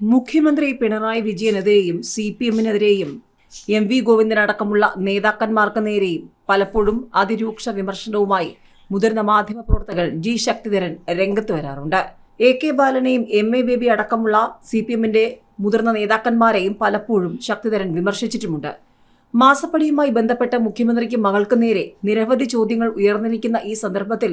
മുഖ്യമന്ത്രി പിണറായി വിജയനെതിരെയും C P എമ്മിനെതിരെയും എം വി ഗോവിന്ദനടക്കമുള്ള നേതാക്കന്മാർക്ക് നേരെയും പലപ്പോഴും അതിരൂക്ഷ വിമർശനവുമായി മുതിർന്ന മാധ്യമപ്രവർത്തകർ ജി ശക്തിധരൻ രംഗത്ത് വരാറുണ്ട്. എ കെ ബാലനെയും എം എ ബേബി അടക്കമുള്ള സി പി എമ്മിന്റെ മുതിർന്ന നേതാക്കന്മാരെയും പലപ്പോഴും ശക്തിധരൻ വിമർശിച്ചിട്ടുമുണ്ട്. മാസപ്പടിയുമായി ബന്ധപ്പെട്ട് മുഖ്യമന്ത്രിക്ക് മകൾക്ക് നേരെ നിരവധി ചോദ്യങ്ങൾ ഉയർന്നിരിക്കുന്ന ഈ സന്ദർഭത്തിൽ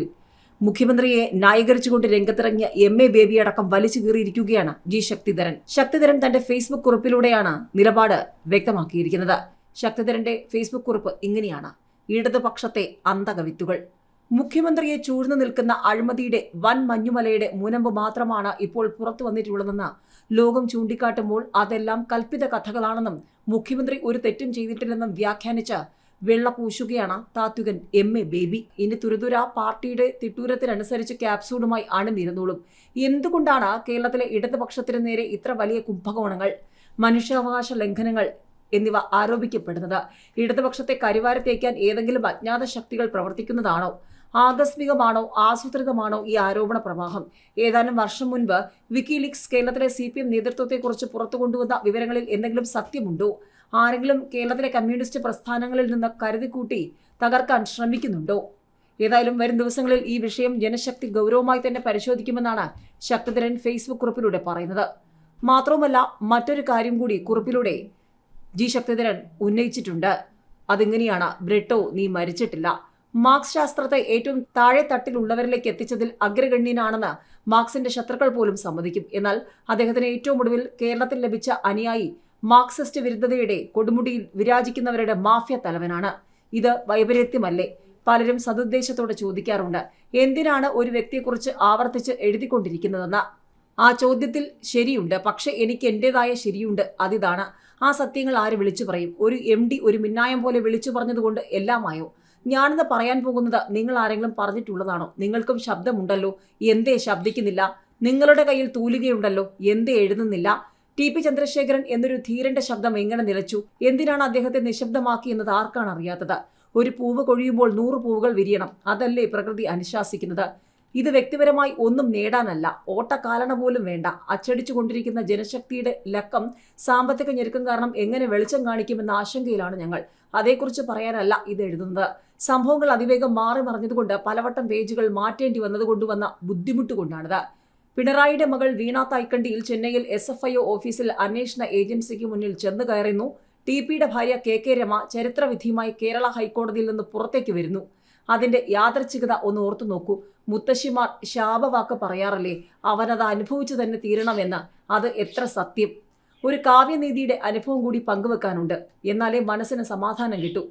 മുഖ്യമന്ത്രിയെ ന്യായീകരിച്ചുകൊണ്ട് രംഗത്തിറങ്ങിയ എം എ ബേബി അടക്കം വലിച്ചു കീറിയിരിക്കുകയാണ് ജി ശക്തിധരൻ. ശക്തിധരൻ തന്റെ ഫേസ്ബുക്ക് കുറിപ്പിലൂടെയാണ് നിലപാട് വ്യക്തമാക്കിയിരിക്കുന്നത്. ശക്തിധരന്റെ ഫേസ്ബുക്ക് കുറിപ്പ് ഇങ്ങനെയാണ്. ഇടതുപക്ഷത്തെ അന്തകവിത്തുകൾ മുഖ്യമന്ത്രിയെ ചൂഴ്ന്നു നിൽക്കുന്ന അഴിമതിയുടെ വൻ മഞ്ഞുമലയുടെ മുനമ്പ് മാത്രമാണ് ഇപ്പോൾ പുറത്തു വന്നിട്ടുള്ളതെന്ന് ലോകം ചൂണ്ടിക്കാട്ടുമ്പോൾ അതെല്ലാം കൽപ്പിത കഥകളാണെന്നും മുഖ്യമന്ത്രി ഒരു തെറ്റും ചെയ്തിട്ടില്ലെന്നും വ്യാഖ്യാനിച്ച് വെള്ള പൂശുകയാണ് താത്വികൻ എം എ ബേബി ഇനി തുരുതുര പാർട്ടിയുടെ തിട്ടൂരത്തിനനുസരിച്ച് ക്യാപ്സൂളുമായി അണിനിരുന്നോളും. എന്തുകൊണ്ടാണ് കേരളത്തിലെ ഇടതുപക്ഷത്തിന് നേരെ ഇത്ര വലിയ കുംഭകോണങ്ങൾ മനുഷ്യാവകാശ ലംഘനങ്ങൾ എന്നിവ ആരോപിക്കപ്പെടുന്നത്? ഇടതുപക്ഷത്തെ കരിവാരത്തേക്കാൻ ഏതെങ്കിലും അജ്ഞാത ശക്തികൾ പ്രവർത്തിക്കുന്നതാണോ? ആകസ്മികമാണോ ആസൂത്രിതമാണോ ഈ ആരോപണ പ്രവാഹം? ഏതാനും വർഷം മുൻപ് വിക്കിലീക്സ് കേരളത്തിലെ സി പി എം നേതൃത്വത്തെക്കുറിച്ച് പുറത്തു കൊണ്ടുവന്ന വിവരങ്ങളിൽ എന്തെങ്കിലും സത്യമുണ്ടോ? ആരെങ്കിലും കേരളത്തിലെ കമ്മ്യൂണിസ്റ്റ് പ്രസ്ഥാനങ്ങളിൽ നിന്ന് കരുതിക്കൂട്ടി തകർക്കാൻ ശ്രമിക്കുന്നുണ്ടോ? ഏതായാലും വരും ദിവസങ്ങളിൽ ഈ വിഷയം ജനശക്തി ഗൗരവമായി തന്നെ പരിശോധിക്കുമെന്നാണ് ശക്തിധരൻ ഫേസ്ബുക്ക് കുറിപ്പിലൂടെ പറയുന്നത്. മാത്രവുമല്ല മറ്റൊരു കാര്യം കൂടി കുറിപ്പിലൂടെ ജി ശക്തിധരൻ ഉന്നയിച്ചിട്ടുണ്ട്. അതിങ്ങനെയാണ്? ബ്രിട്ടോ നീ മരിച്ചിട്ടില്ല. മാർക്സ് ശാസ്ത്രത്തെ ഏറ്റവും താഴെ തട്ടിലുള്ളവരിലേക്ക് എത്തിച്ചതിൽ അഗ്രഗണ്യനാണെന്ന് മാർക്സിന്റെ ശത്രുക്കൾ പോലും സമ്മതിക്കും. എന്നാൽ അദ്ദേഹത്തിന് ഏറ്റവും ഒടുവിൽ കേരളത്തിൽ ലഭിച്ച അനുയായി മാർക്സിസ്റ്റ് വിരുദ്ധതയുടെ കൊടുമുടിയിൽ വിരാജിക്കുന്നവരുടെ മാഫിയ തലവനാണ്. ഇത് വൈപരീത്യമല്ലേ? പലരും സതുദ്ദേശത്തോടെ ചോദിക്കാറുണ്ട് എന്തിനാണ് ഒരു വ്യക്തിയെക്കുറിച്ച് ആവർത്തിച്ച് എഴുതിക്കൊണ്ടിരിക്കുന്നതെന്ന്? ആ ചോദ്യത്തിൽ ശരിയുണ്ട് പക്ഷേ എനിക്ക് എന്റെതായ ശരിയുണ്ട് അതിതാണ്. ആ സത്യങ്ങൾ ആര് വിളിച്ചു പറയും? ഒരു എം ഡി ഒരു മിന്നായം പോലെ വിളിച്ചു പറഞ്ഞതുകൊണ്ട് എല്ലാമായോ? ഞാനിന്ന് പറയാൻ പോകുന്നത് നിങ്ങൾ ആരെങ്കിലും പറഞ്ഞിട്ടുള്ളതാണോ? നിങ്ങൾക്കും ശബ്ദമുണ്ടല്ലോ. എന്തേ ശബ്ദിക്കുന്നില്ല? നിങ്ങളുടെ കയ്യിൽ തൂലികയുണ്ടല്ലോ. എന്തേ എഴുതുന്നില്ല? ടി പി ചന്ദ്രശേഖരൻ എന്നൊരു ധീരന്റെ ശബ്ദം എങ്ങനെ നിലച്ചു? എന്തിനാണ് അദ്ദേഹത്തെ നിശബ്ദമാക്കി എന്നത് ആർക്കാണ് അറിയാത്തത്? ഒരു പൂവ് കൊഴിയുമ്പോൾ നൂറ് പൂവുകൾ വിരിയണം. അതല്ലേ പ്രകൃതി അനുശാസിക്കുന്നത്? ഇത് വ്യക്തിപരമായി ഒന്നും നേടാനല്ല. ഓട്ടക്കാലണ പോലും വേണ്ട. അച്ചടിച്ചു കൊണ്ടിരിക്കുന്ന ജനശക്തിയുടെ ലക്കം സാമ്പത്തിക ഞെരുക്കം കാരണം എങ്ങനെ വെളിച്ചം കാണിക്കുമെന്ന ആശങ്കയിലാണ് ഞങ്ങൾ. അതേക്കുറിച്ച് പറയാനല്ല ഇത് എഴുതുന്നത്. സംഭവങ്ങൾ അതിവേഗം മാറി മറിഞ്ഞതുകൊണ്ട് പലവട്ടം പേജുകൾ മാറ്റേണ്ടി വന്നതുകൊണ്ട് വന്ന ബുദ്ധിമുട്ട് കൊണ്ടാണിത്. പിണറായിയുടെ മകൾ വീണ തായ്ക്കണ്ടിയിൽ ചെന്നൈയിൽ എസ് എഫ് ഐ ഒ ഓഫീസിൽ അന്വേഷണ ഏജൻസിക്ക് മുന്നിൽ ചെന്ന് കയറുന്നു. ടി പിയുടെ ഭാര്യ കെ കെ രമ ചരിത്രവിധിയുമായി കേരള ഹൈക്കോടതിയിൽ നിന്ന് പുറത്തേക്ക് വരുന്നു. അതിന്റെ യാദർച്ഛികത ഒന്ന് ഓർത്തു നോക്കൂ. മുത്തശ്ശിമാർ ശാപവാക്ക് പറയാറല്ലേ? അവനത് അനുഭവിച്ചു തന്നെ തീരണമെന്ന്. അത് എത്ര സത്യം. ഒരു കാവ്യനീതിയുടെ അനുഭവം കൂടി പങ്കുവെക്കാനുണ്ട്. എന്നാലേ മനസ്സിന് സമാധാനം കിട്ടു.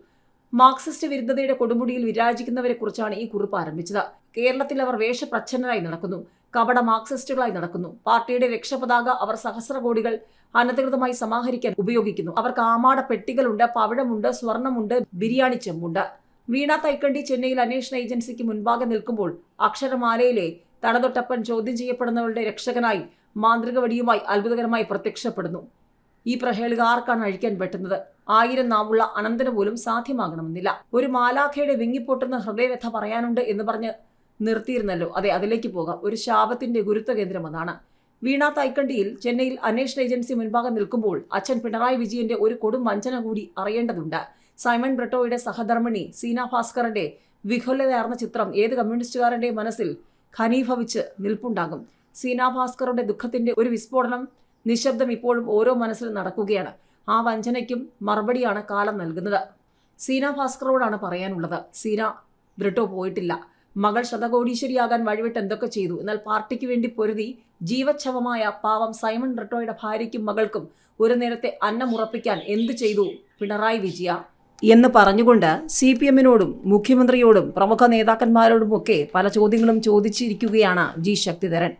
മാർക്സിസ്റ്റ് വിരുദ്ധതയുടെ കൊടുമുടിയിൽ വിരാജിക്കുന്നവരെ കുറിച്ചാണ് ഈ കുറിപ്പ് ആരംഭിച്ചത്. കേരളത്തിൽ അവർ വേഷപ്രച്ഛന്നരായി നടക്കുന്നു. കപട മാർക്സിസ്റ്റുകളായി നടക്കുന്നു. പാർട്ടിയുടെ രക്ഷപതാക അവർ സഹസ്രകോടികൾ അനധികൃതമായി സമാഹരിക്കാൻ ഉപയോഗിക്കുന്നു. അവർക്ക് ആമാട പെട്ടികളുണ്ട് പവിഴമുണ്ട് സ്വർണമുണ്ട് ബിരിയാണി ചെമ്പുണ്ട്. വീണ തൈക്കണ്ടി ചെന്നൈയിൽ അന്വേഷണ ഏജൻസിക്ക് മുൻപാകെ നിൽക്കുമ്പോൾ അക്ഷരമാലയിലെ തടതൊട്ടപ്പൻ ചോദ്യം ചെയ്യപ്പെടുന്നവരുടെ രക്ഷകനായി മാന്ത്രിക വടിയുമായി അത്ഭുതകരമായി പ്രത്യക്ഷപ്പെടുന്നു. ഈ പ്രഹേളിക ആർക്കാണ് അഴിക്കാൻ പറ്റുന്നത്? ആയിരം നാവുള്ള അനന്തന് പോലും സാധ്യമാകണമെന്നില്ല. ഒരു മാലാഖയുടെ വിങ്ങിപ്പൊട്ടുന്ന ഹൃദയവ്യഥ പറയാനുണ്ട് എന്ന് പറഞ്ഞ് നിർത്തിയിരുന്നല്ലോ. അതെ അതിലേക്ക് പോകാം. ഒരു ശാപത്തിന്റെ ഗുരുത്വ കേന്ദ്രം അതാണ്. വീണ തൈക്കണ്ടിയിൽ ചെന്നൈയിൽ അന്വേഷണ ഏജൻസി മുൻപാകെ നിൽക്കുമ്പോൾ അച്ഛൻ പിണറായി വിജയന്റെ ഒരു കൊടും വഞ്ചന കൂടി അറിയേണ്ടതുണ്ട്. സൈമൺ ബ്രട്ടോയുടെ സഹധർമ്മിണി സീന ഭാസ്കറിന്റെ വിഹുലതയാർന്ന ചിത്രം ഏത് കമ്മ്യൂണിസ്റ്റുകാരന്റെ മനസ്സിൽ ഖനീഭവിച്ച് നിൽപ്പുണ്ടാകും? സീന ഭാസ്കറുടെ ദുഃഖത്തിന്റെ ഒരു വിസ്ഫോടനം നിശബ്ദം ഇപ്പോഴും ഓരോ മനസ്സിലും നടക്കുകയാണ്. ആ വഞ്ചനയ്ക്കും മറുപടിയാണ് കാലം നൽകുന്നത്. സീന ഭാസ്കറോടാണ് പറയാനുള്ളത്. സീന ബ്രിട്ടോ പോയിട്ടില്ല. മകൾ ശതകോടീശ്വരിയാകാൻ വഴിവിട്ട് എന്തൊക്കെ ചെയ്തു? എന്നാൽ പാർട്ടിക്ക് വേണ്ടി പൊരുതി ജീവച്ഛവമായ പാവം സൈമൺ റട്ടോയുടെ ഭാര്യയ്ക്കും മകൾക്കും ഒരു നേരത്തെ അന്നമുറപ്പിക്കാൻ എന്തു ചെയ്തു പിണറായി വിജയ? എന്ന് പറഞ്ഞുകൊണ്ട് സി പി എമ്മിനോടും മുഖ്യമന്ത്രിയോടും പ്രമുഖ നേതാക്കന്മാരോടുമൊക്കെ പല ചോദ്യങ്ങളും ചോദിച്ചിരിക്കുകയാണ് ജി ശക്തിധരൻ.